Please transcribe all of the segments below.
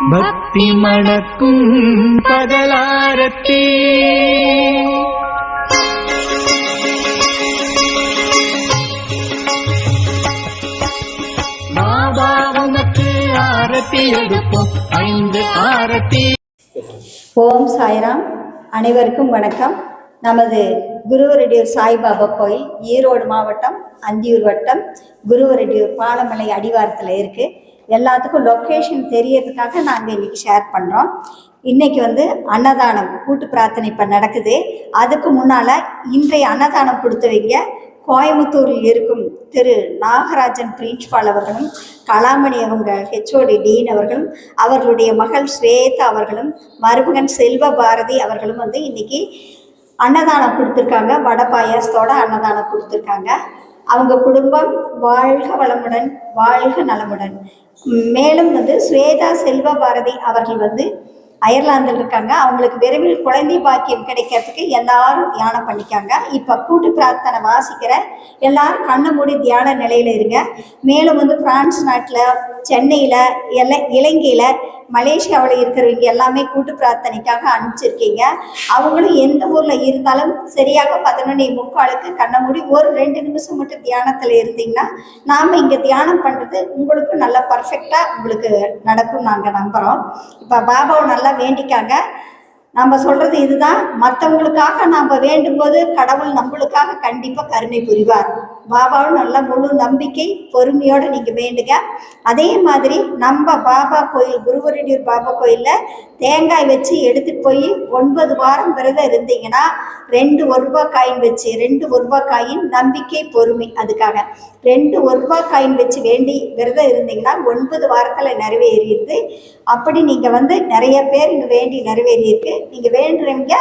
பக்தி மணக்கும் பாபா உனக்கு ஆரத்தி எடுப்போம். ஐந்து ஆரத்தி. ஓம் சாய்ராம். அனைவருக்கும் வணக்கம். நமது குருவரடியூர் சாய்பாபா கோயில் ஈரோடு மாவட்டம் அந்தியூர் வட்டம் குருவரடியூர் பாலமலை அடிவாரத்தில் இருக்குது எல்லாத்துக்கும் லொக்கேஷன் தெரியறதுக்காக நாங்கள் இன்னைக்கு ஷேர் பண்ணுறோம் இன்னைக்கு வந்து அன்னதானம் கூட்டு பிரார்த்தனை இப்போ நடக்குது. அதுக்கு முன்னால் இன்றைய அன்னதானம் கொடுத்தவங்க கோயம்புத்தூரில் இருக்கும் திரு நாகராஜன் பிரின்ஸ்பால் அவர்களும் கலாமணி அவங்க ஹெச்ஓடி டீன் அவர்களும் அவர்களுடைய மகள் ஸ்வேதா அவர்களும் மருமகன் செல்வ பாரதி அவர்களும் வந்து இன்னைக்கு அன்னதானம் கொடுத்துருக்காங்க. வடை பாயாசத்தோட அன்னதானம் கொடுத்துருக்காங்க. அவங்க குடும்பம் வாழ்க வளமுடன் வாழ்க நலமுடன். மேலும் வந்து ஸ்வேதா செல்வ பாரதி அவர்கள் வந்து அயர்லாந்தில் இருக்காங்க. அவங்களுக்கு விரைவில் குழந்தை பாக்கியம் கிடைக்கிறதுக்கு எல்லாரும் தியானம் பண்ணிக்காங்க. இப்போ கூட்டு பிரார்த்தனை வாசிக்கிற எல்லாரும் கண்ணு மூடி தியான நிலையில் இருங்க. மேலும் வந்து பிரான்ஸ் நாட்டில் சென்னையில் எல்ல இலங்கையில் மலேசியாவில் இருக்கிறவங்க எல்லாமே கூட்டு பிரார்த்தனைக்காக அனுப்பிச்சிருக்கீங்க. அவங்களும் எந்த ஊரில் இருந்தாலும் சரியாக பதினொன்னே முக்காலுக்கு கண்ண மூடி ஒரு ரெண்டு நிமிஷம் மட்டும் தியானத்தில் இருந்தீங்கன்னா நாம் இங்கே தியானம் பண்ணுறது உங்களுக்கு நல்லா பர்ஃபெக்டாக உங்களுக்கு நடக்கும் நாங்கள் நம்புகிறோம் இப்போ பாபாவை நல்லா வேண்டிக்காங்க. நம்ம சொல்றது இதுதான். மற்றவங்களுக்காக நாம் வேண்டும்போது கடவுள் நம்மளுக்காக கண்டிப்பாக கருணை புரிவார். பாபாவும் நல்ல முழு நம்பிக்கை பொறுமையோடு நீங்கள் வேண்டுங்க. அதே மாதிரி நம்ம பாபா கோயில் குருவரடியூர் பாபா கோயிலில் தேங்காய் வச்சு எடுத்துகிட்டு போய் ஒன்பது வாரம் விரதம் இருந்தீங்கன்னா ரெண்டு ஒரு ரூபாய் காயின் வச்சு ரெண்டு ஒரு ரூபாய் காயின் நம்பிக்கை பொறுமை அதுக்காக. ரெண்டு ஒரு ரூபாய் காயின் வச்சு வேண்டி விரதம் இருந்தீங்கன்னா ஒன்பது வாரத்தில் நிறைவேறியிருக்கு அப்படி நீங்கள் வந்து நிறைய பேர் இங்கே வேண்டி நிறைவேறியிருக்கு. நீங்கள் வேண்டுறவங்க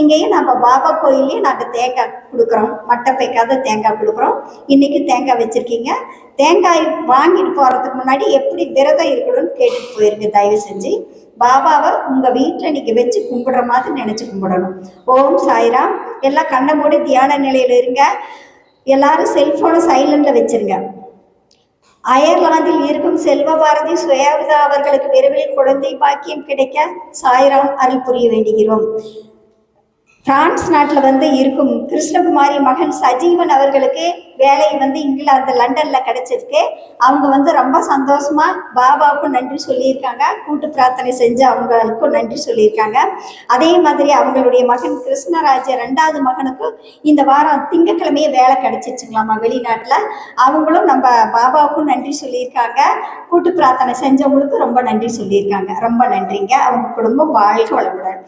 இங்கேயும் நம்ம பாபா கோயிலையும் நாங்கள் தேங்காய் கொடுக்குறோம். மட்டப்பைக்காத தேங்காய் கொடுக்குறோம். இன்னைக்கு தேங்காய் வச்சுருக்கீங்க. தேங்காய் வாங்கிட்டு போகிறதுக்கு முன்னாடி எப்படி விரதம் இருக்கணும்னு கேட்டுட்டு போயிருங்க தயவு செஞ்சு. பாபாவை உங்கள் வீட்டில் நீங்கள் வச்சு கும்பிடுற மாதிரி நினச்சி கும்பிடணும். ஓம் சாய்ராம். எல்லாம் கண்ணை மூடி தியான நிலையில் இருங்க. எல்லாரும் செல்ஃபோனை சைலண்டில் வச்சிருங்க. அயர்லாந்தில் இருக்கும் செல்வ பாரதி சுயாவிதா அவர்களுக்கு விரைவில் குழந்தை பாக்கியம் கிடைக்க சாய்ராம் அருள் புரிய வேண்டுகிறோம். பிரான்ஸ் நாட்டில் வந்து இருக்கும் கிருஷ்ணகுமாரி மகன் சஜீவன் அவர்களுக்கு வேலை வந்து இங்கிலாந்து லண்டனில் கிடைச்சிருக்கு. அவங்க வந்து ரொம்ப சந்தோஷமா பாபாவுக்கும் நன்றி சொல்லியிருக்காங்க. கூட்டு பிரார்த்தனை செஞ்சு அவங்களுக்கும் நன்றி சொல்லியிருக்காங்க. அதே மாதிரி அவங்களுடைய மகன் கிருஷ்ணராஜ ரெண்டாவது மகனுக்கும் இந்த வாரம் திங்கக்கிழமையே வேலை கிடைச்சிச்சுங்களாமா வெளிநாட்டில். அவங்களும் நம்ம பாபாவுக்கும் நன்றி சொல்லியிருக்காங்க. கூட்டு பிரார்த்தனை செஞ்சவங்களுக்கும் ரொம்ப நன்றி சொல்லியிருக்காங்க. ரொம்ப நன்றிங்க. அவங்க குடும்பம் வாழ்க வளமுடன்.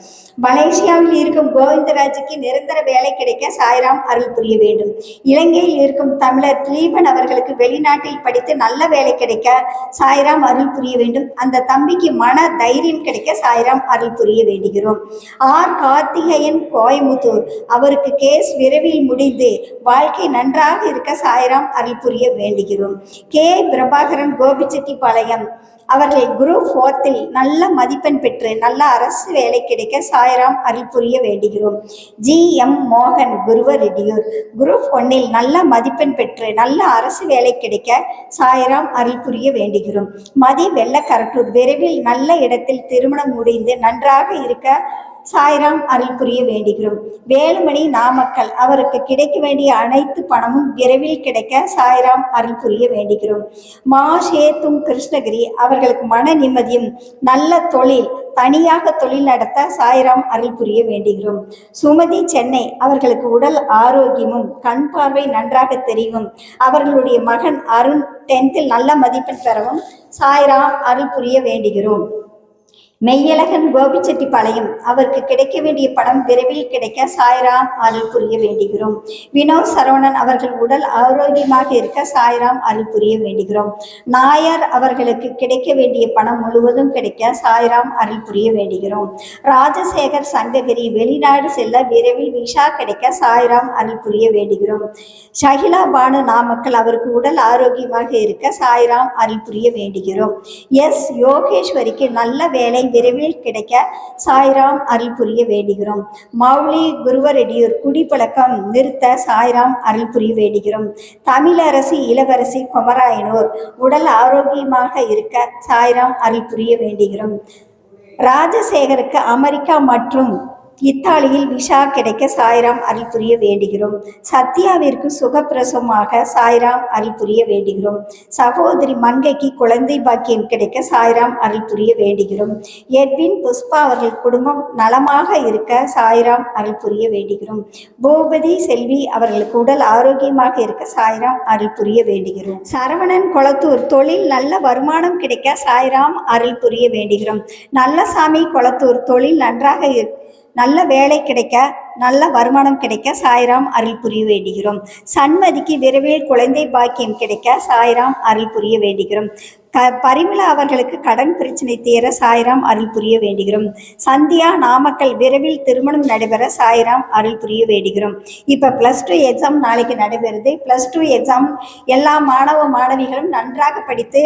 மலேசியாவில் இருக்கும் கோவிந்தராஜுக்கு நிரந்தர வேலை கிடைக்க சாய்ராம் அருள் புரிய வேண்டும். இலங்கையில் இருக்கும் தமிழர் திலீபன் அவர்களுக்கு வெளிநாட்டில் படித்து நல்ல வேலை கிடைக்க சாய்ராம் அருள் புரிய வேண்டும். அந்த தம்பிக்கு மன தைரியம் கிடைக்க சாய்ராம் அருள் புரிய வேண்டுகிறோம். ஆர் கார்த்திகேயன் கோயமுத்தூர் அவருக்கு கேஸ் விரைவில் முடிந்து வாழ்க்கை நன்றாக இருக்க சாய்ராம் அருள் புரிய வேண்டுகிறோம். கே. பிரபாகரன் கோபிச்செட்டிப்பாளையம். அவர்கள் குரூப் ஃபோர்த்தில் நல்ல மதிப்பெண் பெற்று நல்ல அரசு வேலை கிடைக்க சாய்ராம் அருள் புரிய வேண்டுகிறோம். ஜி. எம். மோகன் குருவ ரெடியூர் குரூப் ஒன்னில் நல்ல மதிப்பு மதிப்பெண் பெற்று நல்ல அரசு வேலை கிடைக்க சாய்ராம் அருள் புரிய வேண்டுகிறோம். மதி வெள்ளக்கரட்டூர் விரைவில் நல்ல இடத்தில் திருமணம் முடிந்து நன்றாக இருக்க சாய்ராம் அருள் புரிய வேண்டுகிறோம். வேலுமணி நாமக்கல் அவருக்கு கிடைக்க வேண்டிய அனைத்து பணமும் விரைவில் கிடைக்க சாய்ராம் அருள் புரிய வேண்டுகிறோம். மா சேத்தும் கிருஷ்ணகிரி அவர்களுக்கு மன நிம்மதியும் நல்ல தொழில் தனியாக தொழில் நடத்த சாய்ராம் அருள் புரிய வேண்டுகிறோம். சுமதி சென்னை அவர்களுக்கு உடல் ஆரோக்கியமும் கண் பார்வை நன்றாக தெரியும். அவர்களுடைய மகன் அருண் டென்த்தில் நல்ல மதிப்பெண் பெறவும் சாய்ராம் அருள் புரிய வேண்டுகிறோம். மெய்யழகன் கோபிச்செட்டிப்பாளையம். அவருக்கு கிடைக்க வேண்டிய படம் விரைவில் கிடைக்க சாய்ராம் அருள் புரிய வேண்டுகிறோம். வினோத் சரவணன் அவர்கள் உடல் ஆரோக்கியமாக இருக்க சாய்ராம் அருள் புரிய வேண்டுகிறோம். நாயர் அவர்களுக்கு கிடைக்க வேண்டிய பணம் முழுவதும் கிடைக்க சாய்ராம் அருள் புரிய வேண்டுகிறோம். ராஜசேகர் சங்ககிரி வெளிநாடு செல்ல விரைவில் விஷா கிடைக்க சாய்ராம் அருள் புரிய வேண்டுகிறோம். ஷகிலா பானு நாமக்கல் அவருக்கு உடல் ஆரோக்கியமாக இருக்க சாய்ராம் அருள் புரிய வேண்டுகிறோம். எஸ் யோகேஸ்வரிக்கு நல்ல வேலை விரைவில் கிடைக்க சாய்ராம் அருள் புரிய வேண்டுகிறோம். மௌலி குருவரெடியூர் குடிப்பழக்கம் நிறுத்த சாய்ராம் அருள் புரிய வேண்டுகிறோம். தமிழரசி இளவரசி குமராயனூர் உடல் ஆரோக்கியமாக இருக்க சாய்ராம் அருள் புரிய வேண்டுகிறோம். ராஜசேகருக்கு அமெரிக்கா மற்றும் இத்தாலியில் விஷா கிடைக்க சாய்ராம் அருள் புரிய வேண்டுகிறோம். சத்யாவிற்கு சுகப்பிரசவமாக சாய்ராம் அருள் புரிய வேண்டுகிறோம். சகோதரி மங்கைக்கு குழந்தை பாக்கியம் கிடைக்க சாய்ராம் அருள் புரிய வேண்டுகிறோம். எட்வின் புஷ்பா அவர்கள் குடும்பம் நலமாக இருக்க சாய்ராம் அருள் புரிய வேண்டுகிறோம். பூபதி செல்வி அவர்களுக்கு உடல் ஆரோக்கியமாக இருக்க சாய்ராம் அருள் புரிய வேண்டுகிறோம். சரவணன் கொளத்தூர் தொழில் நல்ல வருமானம் கிடைக்க சாய்ராம் அருள் புரிய வேண்டுகிறோம். நல்லசாமி கொளத்தூர் தொழில் நன்றாக இருக்க நல்ல வேலை கிடைக்க நல்ல வருமானம் கிடைக்க சாய்ராம் அருள் புரிய வேண்டுகிறோம். சண்மதிக்கு விரைவில் குழந்தை பாக்கியம் கிடைக்க சாய்ராம் அருள் புரிய வேண்டுகிறோம். க பரிமளா அவர்களுக்கு கடன் பிரச்சனை தீர சாய்ராம் அருள் புரிய வேண்டுகிறோம். சந்தியா நாமக்கல் விரைவில் திருமணம் நடைபெற சாய்ராம் அருள் புரிய வேண்டுகிறோம். இப்போ ப்ளஸ் டூ எக்ஸாம் நாளைக்கு நடைபெறுது. ப்ளஸ் டூ எக்ஸாம் எல்லா மாணவ மாணவிகளும் நன்றாக படித்து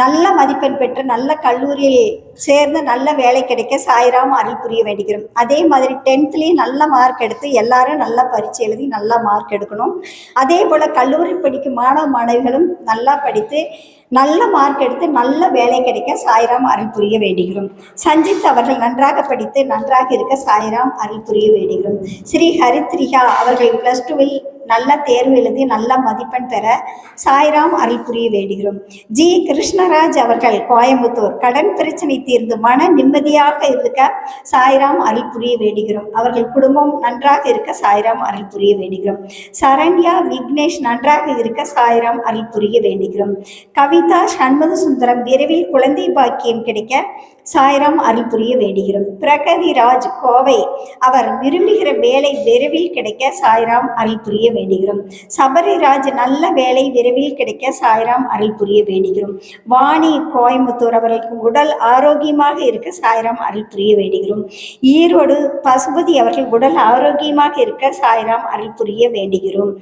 நல்ல மதிப்பெண் பெற்று நல்ல கல்லூரியில் சேர்ந்து நல்ல வேலை கிடைக்க சாய்ராம் அருள் புரிய வேண்டுகிறோம். அதே மாதிரி டென்த்லேயும் நல்ல மார்க் எடுத்து எல்லாரும் நல்லா பரீட்சை எழுதி நல்ல மார்க் எடுக்கணும். அதே போல் கல்லூரி படிக்கும் மாணவ மாணவிகளும் நல்லா படித்து நல்ல மார்க் எடுத்து நல்ல வேலை கிடைக்க சாய்ராம் அருள் புரிய வேண்டுகிறோம். சஞ்சித் அவர்கள் நன்றாக படித்து நன்றாக இருக்க சாய்ராம் அருள் புரிய வேண்டுகிறோம். ஸ்ரீ ஹரித்ரிகா அவர்கள் ப்ளஸ் டூவில் நல்ல தேர்வு எழுதி நல்ல மதிப்பெண் பெற சாய்ராம் அருள் புரிய வேண்டுகிறோம். ஜி. கிருஷ்ணராஜ் அவர்கள் கோயம்புத்தூர் கடன் பிரச்சனை தீர்ந்து மன நிம்மதியாக இருக்க சாய்ராம் அருள் புரிய வேண்டுகிறோம். அவர்கள் குடும்பம் நன்றாக இருக்க சாய்ராம் அருள் புரிய வேண்டுகிறோம். சரண்யா விக்னேஷ் நன்றாக இருக்க சாய்ராம் அருள் புரிய வேண்டுகிறோம். கவிதா சண்முக சுந்தரம் விரைவில் குழந்தை பாக்கியம் கிடைக்க சாய்ராம் அருள் புரிய வேண்டுகிறோம். பிரகதி ராஜ் கோவை அவர் விரும்புகிற வேலை விரைவில் கிடைக்க சாய்ராம் அருள் புரிய வேண்டுகிறோம். சபரிராஜ் நல்ல வேலை விரைவில் கிடைக்க சாய்ராம் அருள் புரிய வேண்டுகிறோம். வாணி கோயம்புத்தூர் அவர்களுக்கு உடல் ஆரோக்கியமாக இருக்க சாய்ராம் அருள் புரிய வேண்டுகிறோம். ஈரோடு பசுபதி அவர்கள் உடல் ஆரோக்கியமாக இருக்க சாய்ராம் அருள் புரிய வேண்டுகிறோம்.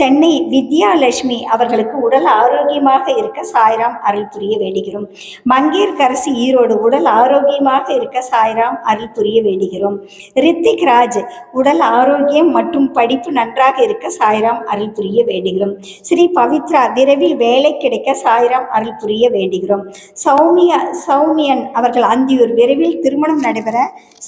சென்னை வித்யாலட்சுமி அவர்களுக்கு உடல் ஆரோக்கியமாக இருக்க சாய்ராம் அருள் புரிய வேண்டுகிறோம். மங்கீர்கரசி ஈரோடு உடல் ஆரோக்கியமாக இருக்க சாய்ராம் அருள் புரிய வேண்டுகிறோம். ரித்திக் ராஜ் உடல் ஆரோக்கியம் மற்றும் படிப்பு நன்றாக இருக்க சாய்ராம் அருள் புரிய வேண்டுகிறோம். ஸ்ரீ பவித்ரா விரைவில் வேலை கிடைக்க சாய்ராம் அருள் புரிய வேண்டுகிறோம். சௌமியா சௌமியன் அவர்கள் அந்தியூர் விரைவில் திருமணம் நடைபெற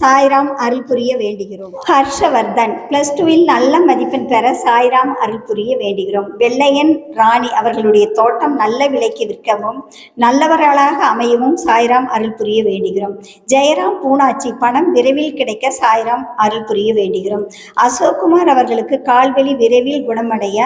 சாய்ராம் அருள் புரிய வேண்டுகிறோம். ஹர்ஷவர்தன் பிளஸ் டூவில் நல்ல மதிப்பெண் பெற சாய்ராம் அருள் புரிய வேண்டுகிறோம். வெள்ளையன் ராணி அவர்களுடைய தோட்டம் நல்ல விலைக்கு விற்கவும் நல்லவர்களாக அமையவும் சாய்ராம் அருள் புரிய வேண்டும் வேண்டுகிறோம். ஜெயராம் பூனாச்சி பணம் விரைவில் கிடைக்க சாய்ராம் அருள் புரிய வேண்டுகிறோம். அசோக்குமார் அவர்களுக்கு கால்வெளி விரைவில் குணமடைய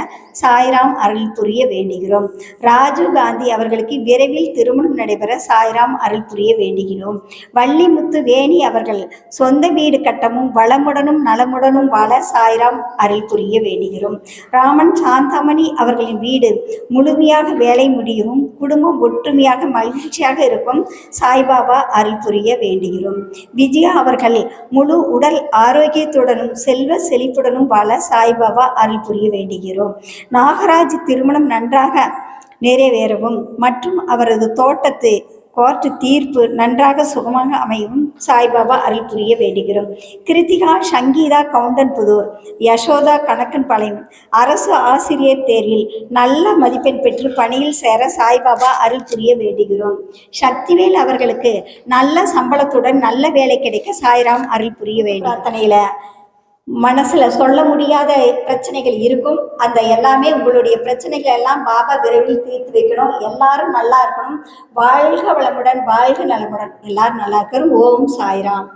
சாய்ராம் அருள் புரிய வேண்டுகிறோம். ராஜீவ் காந்தி அவர்களுக்கு விரைவில் திருமணம் நடைபெற சாய்ராம் அருள் புரிய வேண்டுகிறோம். வள்ளிமுத்து வேணி அவர்கள் சொந்த வீடு கட்டமும் வளமுடனும் நலமுடனும் வாழ சாய்ராம் அருள் புரிய வேண்டுகிறோம். ராமன் சாந்தாமணி அவர்களின் வீடு முழுமையாக வேலை முடியவும் குடும்பம் ஒற்றுமையாக மகிழ்ச்சியாக இருக்கும் சாய்பாபா அருள் புரிய வேண்டுகிறோம். விஜயா அவர்கள் முழு உடல் ஆரோக்கியத்துடனும் செல்வ செழிப்புடனும் வாழ சாய்பாபா அருள் புரிய வேண்டுகிறோம். நாகராஜ் திருமணம் நன்றாக நிறைவேறவும் மற்றும் அவரது தோட்டத்து கோர்ட்டு தீர்ப்பு நன்றாக சுகமாக அமையவும் சாய்பாபா அருள் புரிய வேண்டுகிறோம். கிருத்திகா சங்கீதா கவுண்டன் புதூர் யசோதா கணக்கன்பாளையம் அரசு ஆசிரியர் தேர்வில் நல்ல மதிப்பெண் பெற்று பணியில் சேர சாய்பாபா அருள் புரிய வேண்டுகிறோம். சக்திவேல் அவர்களுக்கு நல்ல சம்பளத்துடன் நல்ல வேலை கிடைக்க சாய்ராம் அருள் புரிய வேண்டும் பிரார்த்தனையில மனசுல சொல்ல முடியாத பிரச்சனைகள் இருக்கும். அந்த எல்லாமே உங்களுடைய பிரச்சனைகள் எல்லாம் பாபா விரைவில் தீர்த்து வைக்கணும். எல்லாரும் நல்லா இருக்கணும். வாழ்க வளமுடன் வாழ்க நலமுடன். எல்லாரும் நல்லா இருக்கணும். ஓம் சாய்ராம்.